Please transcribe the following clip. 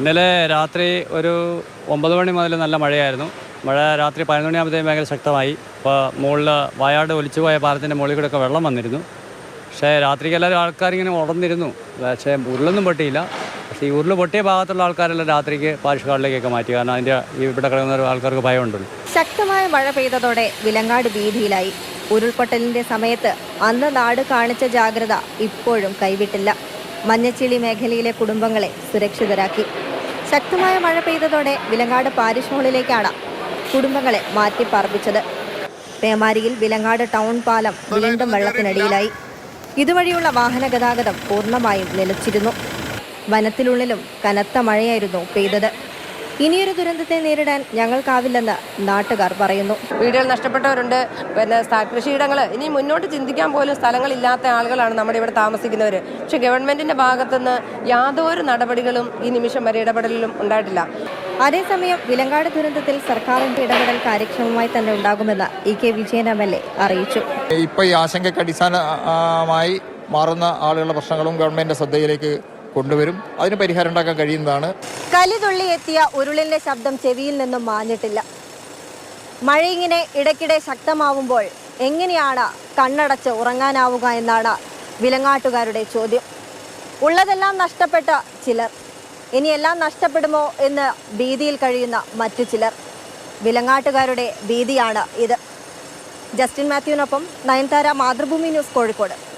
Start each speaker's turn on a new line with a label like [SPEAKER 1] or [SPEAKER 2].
[SPEAKER 1] ഇന്നലെ രാത്രി ഒരു ഒമ്പത് മണി മുതൽ നല്ല മഴയായിരുന്നു. മഴ രാത്രി പതിനൊന്ന് മണിയാകുമ്പോഴത്തേക്കും ഭയങ്കര ശക്തമായി. അപ്പോൾ മുകളിൽ വയാട് ഒലിച്ചു പോയ പാലത്തിന്റെ മുകളിൽ കൂടെ ഒക്കെ വെള്ളം വന്നിരുന്നു. പക്ഷേ രാത്രിക്ക് എല്ലാവരും ആൾക്കാരിങ്ങനെ ഉടന്നിരുന്നു പക്ഷേ ഉരുളൊന്നും പൊട്ടിയില്ല. പക്ഷേ ഈ ഉരുൾ പൊട്ടിയ ഭാഗത്തുള്ള ആൾക്കാരെല്ലാം രാത്രിക്ക് പാരിഷ്കാടിലേക്കൊക്കെ മാറ്റി. കാരണം അതിന്റെ ഇവിടെ കിടക്കുന്ന ആൾക്കാർക്ക് ഭയമുണ്ടല്ലോ.
[SPEAKER 2] ശക്തമായ മഴ പെയ്തതോടെ വിലങ്ങാട് വീതിയിലായി ഉരുൾപൊട്ടലിന്റെ സമയത്ത് അന്ന് നാട് കാണിച്ച ജാഗ്രത ഇപ്പോഴും കൈവിട്ടില്ല. മഞ്ഞച്ചിളി മേഖലയിലെ കുടുംബങ്ങളെ സുരക്ഷിതരാക്കി. ശക്തമായ മഴ പെയ്തതോടെ വിലങ്ങാട് പാരിഷ് ഹാളിലേക്കാണ് കുടുംബങ്ങളെ മാറ്റിപ്പാർപ്പിച്ചത് പേമാരിയിൽ വിലങ്ങാട് ടൗൺ പാലം വീണ്ടും വെള്ളത്തിനടിയിലായി. ഇതുവഴിയുള്ള വാഹന ഗതാഗതം പൂർണമായും നിലച്ചിരുന്നു. വനത്തിനുള്ളിലും കനത്ത മഴയായിരുന്നു പെയ്തത്. ഇനിയൊരു ദുരന്തത്തെ നേരിടാൻ ഞങ്ങൾക്കാവില്ലെന്ന് നാട്ടുകാർ പറയുന്നു.
[SPEAKER 3] വീടുകൾ നഷ്ടപ്പെട്ടവരുണ്ട്. പിന്നെ കൃഷിയിടങ്ങൾ ഇനി മുന്നോട്ട് ചിന്തിക്കാൻ പോലും സ്ഥലങ്ങളില്ലാത്ത ആളുകളാണ് നമ്മുടെ ഇവിടെ താമസിക്കുന്നവർ പക്ഷെ ഗവൺമെന്റിന്റെ ഭാഗത്തുനിന്ന് യാതൊരു നടപടികളും ഈ നിമിഷം വരെ ഇടപെടലിലും ഉണ്ടായിട്ടില്ല.
[SPEAKER 2] അതേസമയം വിലങ്ങാട് ദുരന്തത്തിൽ സർക്കാരിന്റെ ഇടപെടൽ കാര്യക്ഷമമായി തന്നെ ഉണ്ടാകുമെന്ന് E K Vijayan M L A അറിയിച്ചു.
[SPEAKER 4] ഇപ്പൊ ഈ ആശങ്കയ്ക്ക് അടിസ്ഥാനമായി മാറുന്ന ആളുകളുടെ പ്രശ്നങ്ങളും ഗവൺമെന്റിന്റെ ശ്രദ്ധയിലേക്ക് കൊണ്ടുവരും. അതിന് പരിഹാരം ഉണ്ടാക്കാൻ കഴിയുന്നതാണ്.
[SPEAKER 2] കലിതുള്ളി എത്തിയ ഉരുളിന്റെ ശബ്ദം ചെവിയിൽ നിന്നും മാഞ്ഞിട്ടില്ല. മഴ ഇങ്ങനെ ഇടയ്ക്കിടെ ശക്തമാവുമ്പോൾ എങ്ങനെയാണ് കണ്ണടച്ച് ഉറങ്ങാനാവുക എന്നാണ് വിലങ്ങാട്ടുകാരുടെ ചോദ്യം. ഉള്ളതെല്ലാം നഷ്ടപ്പെട്ട ചിലർ. ഇനിയെല്ലാം നഷ്ടപ്പെടുമോ എന്ന് ഭീതിയിൽ കഴിയുന്ന മറ്റു ചിലർ. വിലങ്ങാട്ടുകാരുടെ ഭീതിയാണ് ഇത്. ജസ്റ്റിൻ മാത്യുവിനൊപ്പം നയൻതാര മാതൃഭൂമി ന്യൂസ് കോഴിക്കോട്.